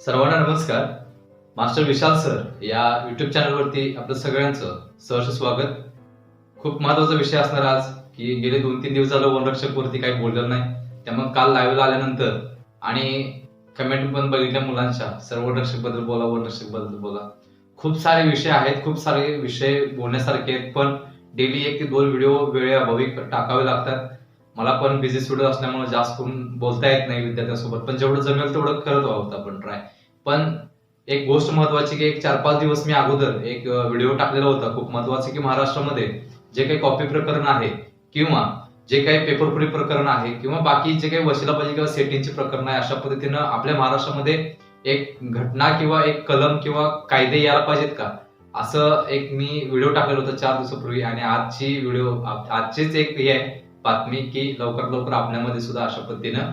सर्वांना नमस्कार. Master Vishal sir या युट्यूब चॅनलवरती आपलं सगळ्यांचं सहर्ष स्वागत. खूप महत्त्वाचा विषय असणार आज की गेले दोन तीन दिवस झालं वनरक्षक वरती काही बोललं नाही. त्यामुळे काल लाईव्हला आल्यानंतर आणि कमेंट पण बघितल्या मुलांच्या सर वनरक्षकबद्दल बोला वनरक्षकबद्दल बोला. खूप सारे विषय आहेत खूप सारे विषय बोलण्यासारखे आहेत पण डेली एक ते दोन व्हिडिओ वेळेअभावी टाकावे लागतात. मला पण बिझी शेड्यूल असल्यामुळे जास्त करून बोलता येत नाही विद्यार्थ्यांसोबत. पण जेवढं जमेल तेवढं करत आहोत आपण ट्राय पण एक गोष्ट महत्वाची की एक चार पाच दिवस मी अगोदर एक व्हिडिओ टाकलेला होता खूप महत्वाचं की महाराष्ट्रामध्ये जे काही कॉपी प्रकरण आहे किंवा जे काही पेपरफुली प्रकरण आहे किंवा बाकी जे काही वशिलाबाजी किंवा सेटिंगचे प्रकरण आहे अशा पद्धतीनं आपल्या महाराष्ट्रामध्ये एक घटना किंवा एक कलम किंवा कायदे यायला पाहिजेत का? असं एक मी व्हिडिओ टाकलेला होता चार दिवसापूर्वी आणि आजची व्हिडिओ आजचीच एक हे आहे. बातमी की लवकर लवकर आपल्यामध्ये सुद्धा अशा पद्धतीनं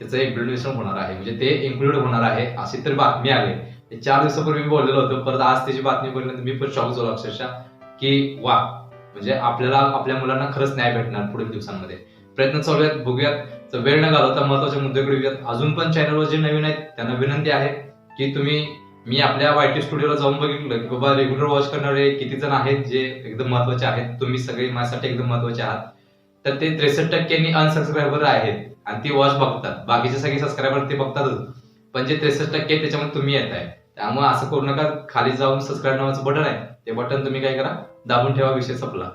त्याचं इम्प्लिमेंटेशन होणार आहे. म्हणजे ते इन्क्लूड होणार आहे अशी तर बातमी आली. चार दिवसापूर्वी मी बोललेलो होतो परत आज त्याची बातमी बोलल्यानंतर मी पण शॉक झालो अक्षरशः की वा म्हणजे आपल्याला आपल्या मुलांना खरंच न्याय भेटणार पुढील दिवसांमध्ये. प्रयत्न चालू आहेत बघूयात. तर वेळ न घालवता महत्त्वाच्या मुद्द्याकडे येऊयात अजून पण चॅनलवर जे नवीन आहेत त्यांना विनंती आहे की तुम्ही मी आपल्या वायटी स्टुडिओला जाऊन बघितलं की बाबा रेग्युलर वॉच करणारे किती जण आहेत जे एकदम महत्त्वाचे आहेत. तुम्ही सगळे माझ्यासाठी एकदम महत्त्वाचे आहात. तर ते त्रेसष्ट टक्क्यांनी अनसबस्क्रायबर आहेत. आणि ती वॉच बघतात. बाकीचे सगळे सबस्क्रायबर ते बघतातच. पण जे त्रेसष्ट टक्के त्याच्यामध्ये तुम्ही येत आहे. त्यामुळे असं करू नका. खाली जाऊन सबस्क्राईब नावाचं बटन आहे. ते बटन तुम्ही काय करा. दाबून ठेवा विषय संपला.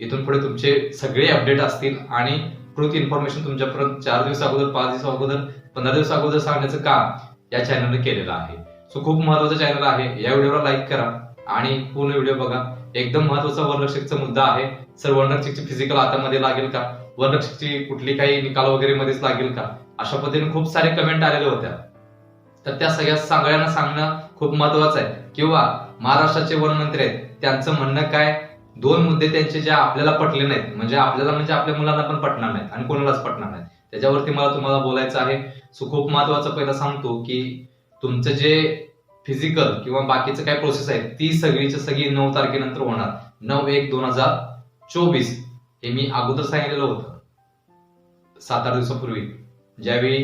इथून पुढे तुमचे सगळे अपडेट असतील आणि ट्रूथ इन्फॉर्मेशन तुमच्यापर्यंत चार दिवस अगोदर पाच दिवस अगोदर पंधरा दिवस अगोदर सांगण्याचं काम या चॅनलने केलेलं आहे. सो खूप महत्वाचं चॅनल आहे. या व्हिडिओला लाईक करा आणि पूर्ण व्हिडिओ बघा. एकदम महत्त्वाचा वरलक्षकचा मुद्दा आहे. सर वनरक्षकची फिजिकल हातामध्ये लागेल का? वनरक्षकची कुठली काही निकाल वगैरे मध्येच लागेल का? अशा पद्धतीने खूप सारे कमेंट आलेल्या होत्या. तर त्या सगळ्या सगळ्यांना सांगणं खूप महत्वाचं आहे. किंवा महाराष्ट्राचे वनमंत्री आहेत त्यांचं म्हणणं काय? दोन मुद्दे त्यांचे जे आपल्याला पटले नाहीत. म्हणजे आपल्याला म्हणजे आपल्या मुलांना पण पटणार नाहीत आणि कोणालाच पटणार नाहीत. त्याच्यावरती मला तुम्हाला बोलायचं आहे. सो खूप महत्वाचं पहिला सांगतो की तुमचं जे फिजिकल किंवा बाकीचं काय प्रोसेस आहे ती सगळीच्या सगळी नऊ तारखेनंतर होणार. नऊ एक दोन हजार चोवीस हे मी अगोदर सांगितलेलं होतं. सात आठ दिवसापूर्वी. ज्यावेळी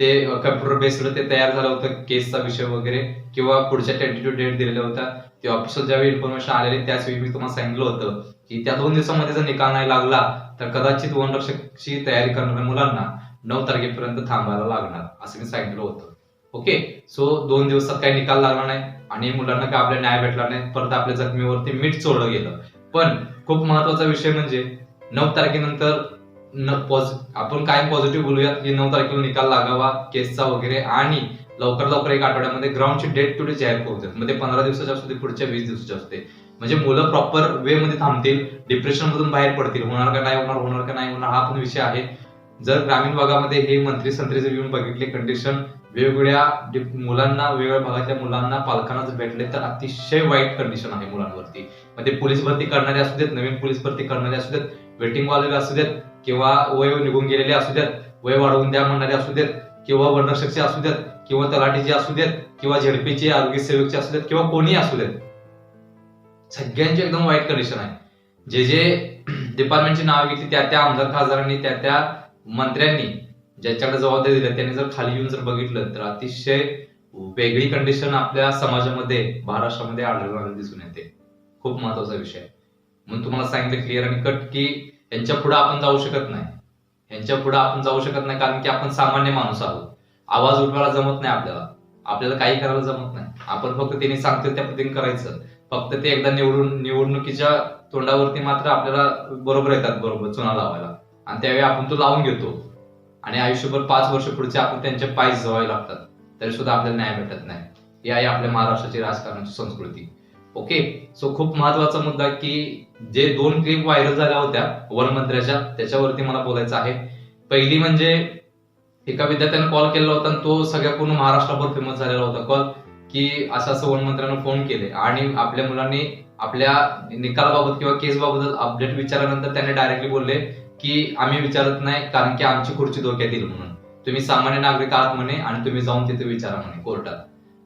ते कम्प्युटर बेस्ड ते तयार झालं होतं केसचा विषय वगैरे किंवा पुढच्या टेंटेटिव्ह डेट दिलेल्या होत्या ते ऑफिशियल ज्यावेळी इन्फॉर्मेशन आलेली त्याचवेळी मी तुम्हाला सांगितलं होतं की त्या दोन दिवसामध्ये जर निकाल नाही लागला तर कदाचित वनरक्षकची तयारी करणाऱ्या मुलांना नऊ तारखेपर्यंत थांबायला लागणार असं मी सांगितलं होतं. ओके सो दोन दिवसात काही निकाल लागला नाही आणि मुलांना काय आपल्या न्याय भेटला नाही परत आपल्या जखमीवरती मीठ चोळलं गेलं. पण खूप महत्त्वाचा विषय म्हणजे नऊ तारखेनंतर न पॉझि आपण काय पॉझिटिव्ह बोलूयात की नऊ तारखेला निकाल लागावा केसचा वगैरे आणि लवकर लवकर एक आठवड्यामध्ये ग्राउंडची डेट टू डे जाहीर करू देत. म्हणजे पंधरा दिवसाच्या असू दे पुढच्या वीस दिवसाच्या असते म्हणजे मुलं प्रॉपर वे मध्ये थांबतील डिप्रेशन मधून बाहेर पडतील. होणार का नाही होणार होणार का नाही होणार हा पण विषय आहे. जर ग्रामीण भागामध्ये हे मंत्री संत्री जर येऊन बघितले कंडिशन वेगवेगळ्या मुलांना वेगवेगळ्या भागातल्या मुलांना पालकांना जर भेटले तर अतिशय वाईट कंडिशन आहे मुलांवरती. मग ते पोलीस भरती करणारे असू देत नवीन पोलीस भरती करणारे असू देत वेटिंग वाले असू देत किंवा वय निघून गेलेले असू देत वय वाढवून द्या म्हणणारे असू देत किंवा वनरक्षकचे असू देत किंवा तलाठीचे असू देत किंवा झेडपीचे आरोग्य सेवकचे असू देत किंवा कोणी असू देत. सगळ्यांची एकदम वाईट कंडिशन आहे. जे जे डिपार्टमेंटची नाव घेतली त्या त्या आमदार खासदारांनी त्या त्या मंत्र्यांनी ज्याच्याकडे जबाबदारी दिल्या त्यांनी जर खाली येऊन जर बघितलं तर अतिशय वेगळी कंडिशन आपल्या समाजामध्ये महाराष्ट्रामध्ये आढळून दिसून येते. खूप महत्त्वाचा विषय म्हणून तुम्हाला सांगितलं क्लिअर आणि कट की यांच्या पुढे आपण जाऊ शकत नाही. यांच्या पुढे आपण जाऊ शकत नाही कारण की आपण सामान्य माणूस आहोत. आवाज उठवायला जमत नाही आपल्याला. आपल्याला काही करायला जमत नाही. आपण फक्त त्यांनी सांगतो त्या पद्धतीने करायचं. फक्त ते एकदा निवडून निवडणुकीच्या तोंडावरती मात्र आपल्याला बरोबर येतात बरोबर चुना लावायला. आणि त्यावेळी आपण तो लावून घेतो. आणि आयुष्यभर पाच वर्ष पुढचे आपण त्यांच्या पाय जवावे लागतात. तरी सुद्धा आपल्याला न्याय भेटत नाही. ही आहे आपल्या महाराष्ट्राची राजकारणाची संस्कृती. ओके सो खूप महत्त्वाचा मुद्दा की जे दोन क्लिप व्हायरल झाल्या होत्या वनमंत्र्याच्या त्याच्यावरती मला बोलायचं आहे. पहिली म्हणजे एका विद्यार्थ्याने कॉल केला होता आणि तो सगळ्या पूर्ण महाराष्ट्राभर फेमस झालेला होता. कॉल की असं असं वनमंत्र्यानं फोन केले. आणि आपल्या मुलांनी आपल्या निकालाबाबत किंवा केस बाबत अपडेट विचारल्यानंतर त्यांनी डायरेक्टली बोलले की आम्ही विचारत नाही कारण की आमची खुर्ची धोक्यात येईल म्हणून. तुम्ही सामान्य नागरिक आहात म्हणे आणि तुम्ही जाऊन तिथे विचारा म्हणे कोर्टात.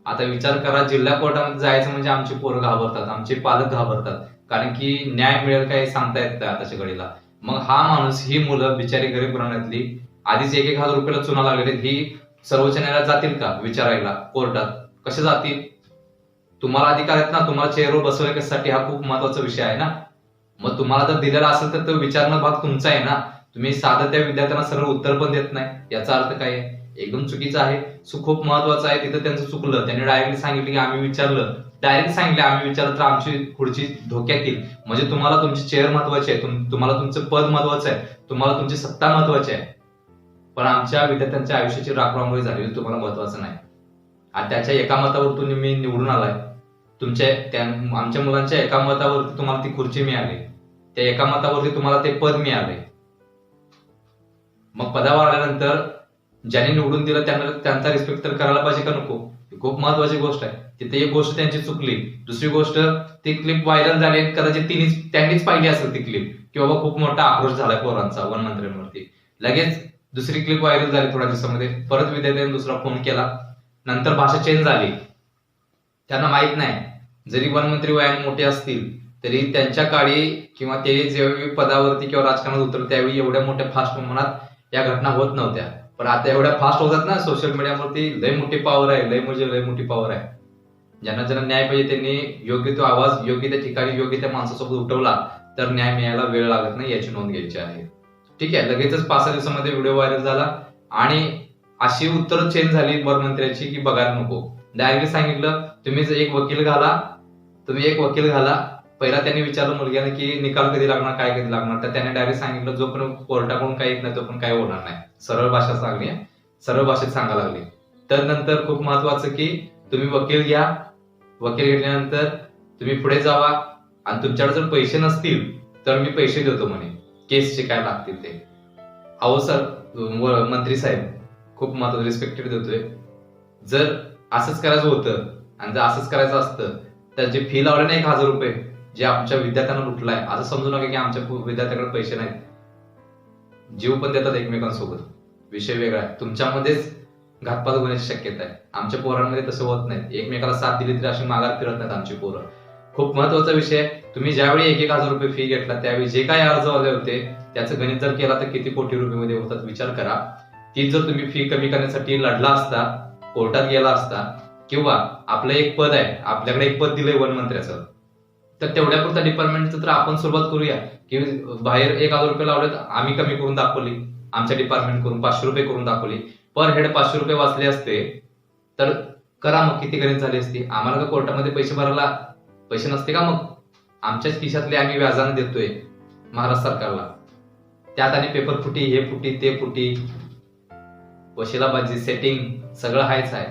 आता विचार करा जिल्हा कोर्टामध्ये जायचं म्हणजे आमची पोरं घाबरतात आमचे पालक घाबरतात. कारण की न्याय मिळेल काय सांगता येत नाही आताच्या घडीला. मग हा माणूस ही मुलं बिचारी गरीब राहण्यातली आधीच एक एक हजार रुपयाला चुना लागलेली ही सर्वोच्च न्यायालयात जातील का विचारायला? कोर्टात. कसे जातील? तुम्हाला अधिकार आहेत ना तुम्हाला चेअरवर बसवण्यासाठी हा खूप महत्त्वाचा विषय आहे ना? मग तुम्हाला जर दिलेला असेल तर तो विचारणं भाग तुमचा आहे ना. तुम्ही साधं त्या विद्यार्थ्यांना सरळ उत्तर पण देत नाही. याचा अर्थ काय आहे? एकदम चुकीचं आहे. सो खूप महत्वाचं आहे. तिथं त्यांचं चुकलं. त्यांनी डायरेक्टली सांगितलं की आम्ही विचारलं. डायरेक्ट सांगितलं आम्ही विचारलं तर आमची पुढची धोक्यात येईल. म्हणजे तुम्हाला तुमची चेअर महत्वाची आहे. तुम- तुम्हाला तुमचं पद महत्वाचं आहे. तुम्हाला तुमची सत्ता महत्वाची आहे. पण आमच्या विद्यार्थ्यांच्या आयुष्याची राखवामुळे झालेली तुम्हाला महत्वाचं नाही. आणि त्याच्या एका मतावर तुम्ही मी निवडून आलाय. तुमच्या त्या आमच्या मुलांच्या एका मतावरती तुम्हाला ती खुर्ची मिळाली. त्या एका मतावरती तुम्हाला ते पद मिळाले. मग पदावर आल्यानंतर ज्याने निवडून दिलं त्यांना त्यांचा रिस्पेक्ट तर करायला पाहिजे का नको? ही खूप महत्वाची गोष्ट आहे. तिथे एक गोष्ट त्यांची चुकली. दुसरी गोष्ट ती क्लिप व्हायरल झाली. कदाचित तिने त्यांनीच पाहिली असेल ती क्लिप की बाबा खूप मोठा आक्रोश झालाय पोरांचा वनमंत्र्यांवरती. लगेच दुसरी क्लिप व्हायरल झाली थोड्या दिवसामध्ये. परत विद्यार्थ्यांनी दुसरा फोन केला. नंतर भाषा चेंज झाली. त्यांना माहीत नाही. जरी वनमंत्री वयाने मोठे असतील तरी त्यांच्या काळी किंवा ते जेव्हा पदावरती किंवा राजकारणात उतरले त्यावेळी एवढ्या मोठ्या फास्ट प्रमाणात या घटना होत नव्हत्या. पण आता एवढ्या फास्ट होतात ना सोशल मीडियावरती लय मोठी पॉवर आहे लय म्हणजे लय मोठी पॉवर आहे. ज्यांना ज्यांना न्याय पाहिजे त्यांनी योग्य तो आवाज योग्य त्या ठिकाणी योग्य त्या माणसासोबत उठवला तर न्याय मिळायला वेळ लागत नाही याची नोंद घ्यायची आहे. ठीक आहे लगेचच पाच सहा दिवसामध्ये व्हिडिओ व्हायरल झाला आणि अशी उत्तर चेंज झाली वरमंत्र्याची की बघायला नको. डायरेक्टली सांगितलं तुम्ही एक वकील घाला तुम्ही एक वकील घाला. पहिला त्यांनी विचारलं मुलग्याने की निकाल कधी लागणार काय कधी लागणार? तर त्याने डायरेक्ट सांगितलं जो पण कोर्टाकडून काही येत नाही तो पण काही होणार नाही. सरळ भाषा सांगली सरळ भाषेत सांगायला लागली. तर नंतर खूप महत्वाचं की तुम्ही वकील घ्या. वकील घेतल्यानंतर तुम्ही पुढे जावा. आणि तुमच्याकडे जर पैसे नसतील तर मी पैसे देतो म्हणे. केसचे काय लागतील ते. अहो सर मंत्री साहेब खूप महत्वाचं रिस्पेक्टेड देतोय. जर असंच करायचं होतं आणि जर असंच करायचं असतं तर जे फी लावले ना एक हजार रुपये जे आमच्या विद्यार्थ्यांना लुटलाय असं समजू नका की आमच्या विद्यार्थ्याकडे पैसे नाहीत. जीव पण देतात एकमेकांसोबत. विषय वेगळा आहे. तुमच्यामध्येच घातपात होण्याची शक्यता आहे. आमच्या पोरांमध्ये तसं होत नाही. एकमेकाला साथ दिली तरी अशी माघार फिरत नाहीत आमची पोरं. खूप महत्त्वाचा विषय आहे. तुम्ही ज्यावेळी एक एक हजार रुपये फी घेतला त्यावेळी जे काही अर्ज आले होते त्याचं गणित जर केला तर किती कोटी रुपये मध्ये होतात विचार करा. ती जर तुम्ही फी कमी करण्यासाठी लढला असता कोर्टात गेला असता किंवा आपलं एक पद आहे आपल्याकडे एक पद दिलंय वन मंत्र्याचं तर तेवढ्यापुरता डिपार्टमेंटचं तर आपण सुरुवात करूया. की बाहेर एक हजार रुपये लावले तर आम्ही कमी करून दाखवली आमच्या डिपार्टमेंट करून पाचशे रुपये करून दाखवली. पर हेड पाचशे रुपये वाचले असते तर करा मग किती गरीब झाली असती? आम्हाला का कोर्टामध्ये पैसे भरायला पैसे नसते का मग? आमच्याच खिशातले आम्ही व्याजाने देतोय महाराष्ट्र सरकारला. त्यात आणि पेपर फुटी हे फुटी ते फुटी वशिलाबाजी सेटिंग सगळं हायच आहे.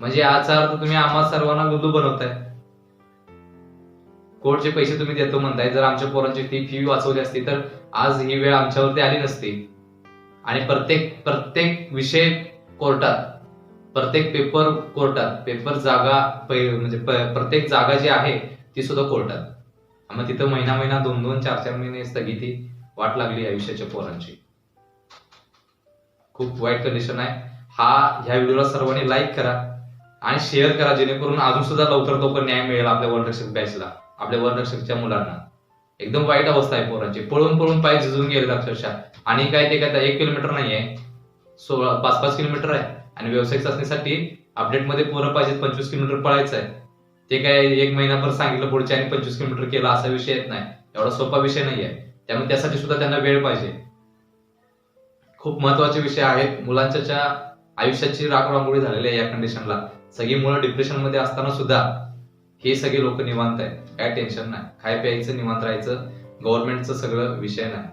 म्हणजे याचा अर्थ तुम्ही आम्हा सर्वांना लुलू बनवताय. कोर्टचे पैसे तुम्ही देतो म्हणताय. जर आमच्या पोरांची ती फी वाचवली असती तर आज ही वेळ आमच्यावरती आली नसती. आणि प्रत्येक प्रत्येक विषय कोर्टात प्रत्येक पेपर कोर्टात पेपर जागा म्हणजे प्रत्येक जागा जी आहे ती सुद्धा कोर्टात. मग तिथं महिना महिना दोन दोन चार चार महिने स्थगिती वाट लागली आयुष्याच्या पोरांची. खूप वाईट कंडिशन आहे. हा ह्या व्हिडिओला सर्वांनी लाईक करा आणि शेअर करा जेणेकरून अजून सुद्धा लवकर लवकर न्याय मिळेल आपल्या वनरक्षक बॅचला आपल्या वनरक्षकच्या मुलांना. एकदम वाईट अवस्था आहे पोरांची. पळून पळून पाय झिजून गेले अक्षरशः. आणि काय ते काय एक किलोमीटर नाही आहे सोळा पाच पाच किलोमीटर आहे. आणि व्यावसायिक चाचणीसाठी अपडेटमध्ये पोरं पाहिजे पंचवीस किलोमीटर पळायचं आहे ते काय एक महिनाभर सांगितलं पुढच्या आणि पंचवीस किलोमीटर केला असा विषय येत नाही. एवढा सोपा विषय नाही आहे त्यामुळे त्यासाठी सुद्धा त्यांना वेळ पाहिजे. खूप महत्त्वाचे विषय आहेत. मुलांच्या आयुष्याची राखरांगोळी झालेली आहे या कंडिशनला सगळी मुलं डिप्रेशनमध्ये असताना सुद्धा हे सगळे लोक निवांत आहेत. काय टेन्शन नाही. खाय प्यायचं निवांत राहायचं. गव्हर्नमेंटचं सगळं विषय नाही.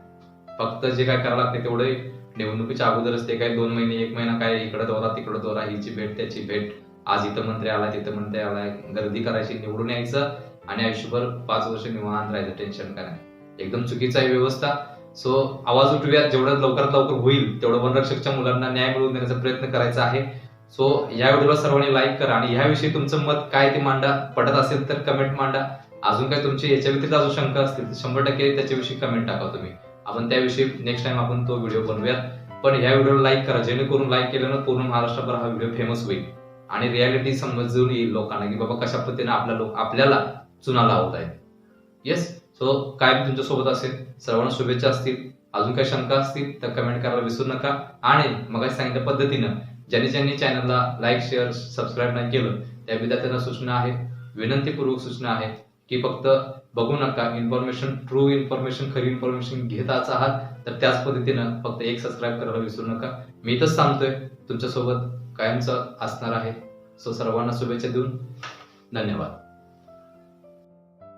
फक्त जे काय करावं लागते तेवढे निवडणुकीच्या अगोदरच ते काय दोन महिने एक महिना काय इकडं दौरा तिकडं दौरा हिची भेट त्याची भेट. आज इथं मंत्री आला तिथं मंत्री आलाय. गर्दी करायची निवडून यायचं आणि आयुष्यभर पाच वर्ष निवांत राहायचं टेन्शन काय नाही. एकदम चुकीचं आहे व्यवस्था. सो आवाज उठूयात. जेवढं लवकरात लवकर होईल तेवढं वनरक्षकच्या मुलांना न्याय मिळवून देण्याचा प्रयत्न करायचा आहे. सो या व्हिडिओला सर्वांनी लाईक करा आणि ह्याविषयी तुमचं मत काय ते मांडा. पटत असेल तर कमेंट मांडा. अजून काय तुमचे याच्या व्यतिरिक्त अजून शंका असतील तर शंभर टक्के त्याच्याविषयी कमेंट टाका तुम्ही. आपण त्याविषयी नेक्स्ट टाइम आपण तो व्हिडिओ बनवूयात. पण ह्या व्हिडिओला लाईक करा. जेणेकरून लाईक केल्यानं पूर्ण महाराष्ट्रभर हा व्हिडिओ फेमस होईल आणि रियालिटी समजून येईल लोकांना की बाबा कशा पद्धतीने आपल्या लोक आपल्याला चुना लावत आहेत येस तो कायम तुमच्यासोबत तुमच्यासोबत असेल. सर्वांना शुभेच्छा असतील. अजून काही शंका असतील तर कमेंट करायला विसरू नका. आणि मग सांगितल्या पद्धतीनं ज्यांनी ज्यांनी चॅनलला लाईक शेअर सबस्क्राईब नाही केलं त्या विद्यार्थ्यांना सूचना आहे विनंतीपूर्वक सूचना आहे की फक्त बघू नका इन्फॉर्मेशन ट्रू इन्फॉर्मेशन खरी इन्फॉर्मेशन घेताच आहात तर त्याच पद्धतीनं फक्त एक सबस्क्राईब करायला विसरू नका. मी तर सांगतोय तुमच्यासोबत कायमचं असणार आहे. सो सर्वांना शुभेच्छा देऊन धन्यवाद.